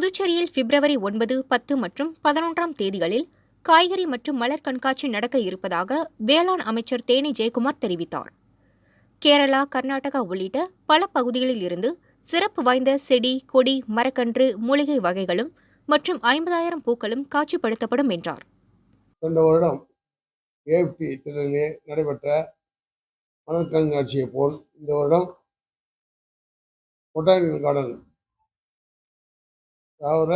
புதுச்சேரியில் பிப்ரவரி ஒன்பது பத்து மற்றும் பதினொன்றாம் தேதிகளில் காய்கறி மற்றும் மலர் கண்காட்சி நடக்க இருப்பதாக வேளாண் அமைச்சர் தேனி ஜெயக்குமார் தெரிவித்தார். கேரளா கர்நாடகா உள்ளிட்ட பல பகுதிகளில் இருந்து சிறப்பு வாய்ந்த செடி கொடி மரக்கன்று மூலிகை வகைகளும் மற்றும் ஐம்பதாயிரம் பூக்களும் காட்சிப்படுத்தப்படும் என்றார். சென்ற வருடம் ஏஎஃப்டி திடலிலே நடைபெற்ற மலர் கண்காட்சியை போல் இந்த வருடம் பொட்டானிக்கல் கார்டன் தாவர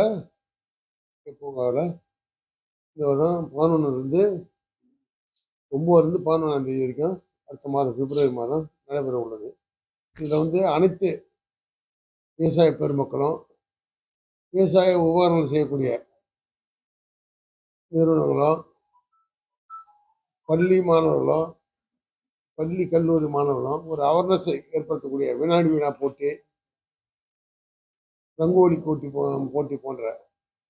பூங்காவில் இந்த வருடம் பதினொன்றுலேருந்து ஒம்போதுலேருந்து பதினொன்றாம் தேதி வரைக்கும் அடுத்த மாதம் பிப்ரவரி மாதம் நடைபெற உள்ளது. இதில் வந்து அனைத்து விவசாய பெருமக்களும் விவசாய உபகரணங்கள் செய்யக்கூடிய நிறுவனங்களும் பள்ளி மாணவர்களும் பள்ளி கல்லூரி மாணவர்களும் ஒரு அவேர்னஸை ஏற்படுத்தக்கூடிய வினாடி வினா போட்டி ரங்கோலி போட்டி போ போட்டி போன்ற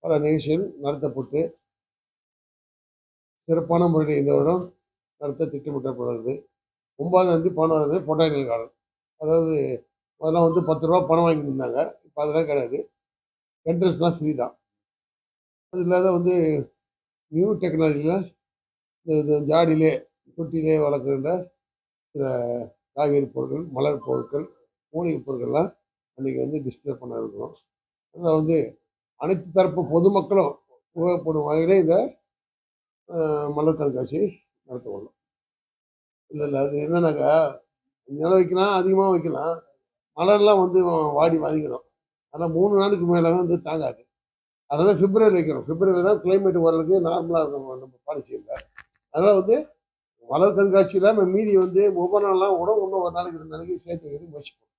பல நிகழ்ச்சிகள் நடத்தப்பட்டு சிறப்பான முறையில் இந்த வருடம் நடத்த திட்டமிட்டப்படுகிறது ஒன்பதாம் தேதி பதினோராம் பொட்டானிக்கல் கார்டன். அதாவது அதெல்லாம் வந்து பத்து ரூபா பணம் வாங்கிட்டு இருந்தாங்க. இப்போ அதெல்லாம் கிடையாது. என்ட்ரன்ஸ்லாம் ஃப்ரீ தான். அது இல்லாத வந்து நியூ டெக்னாலஜியில் இந்த ஜாடியிலே தொட்டியிலே வளர்க்குற சில காய்கறி பொருட்கள் மலர் பொருட்கள் மூலிகை பொருட்கள்லாம் அன்றைக்கி வந்து டிஸ்பிளே பண்ண இருக்கிறோம் அதில் வந்து அனைத்து தரப்பு பொதுமக்களும் உபயோகப்படும் வகையில் இந்த மலர் கண்காட்சி நடத்த கொள்ளும் இல்லை இல்லை அது என்னன்னாக்கா நிலம் வைக்கலாம் அதிகமாக வைக்கலாம். மலர்லாம் வந்து வாடி வாங்கிடும் அதனால் மூணு நாளுக்கு மேலே வந்து தாங்காது. அதனால் பிப்ரவரி வைக்கிறோம். பிப்ரவரி தான் கிளைமேட் ஓரளவுக்கு நார்மலாக இருக்கும் நம்ம பாண்டிச்சேரியில் அதனால் வந்து மலர் கண்காட்சி இல்லாமல் மீதி வந்து ஒவ்வொரு நாள்லாம் கூட இன்னும் ஒரு நாளைக்கு ரெண்டு நாளைக்கு சேர்த்து வைக்கிறது முயற்சி பண்ணுவோம்.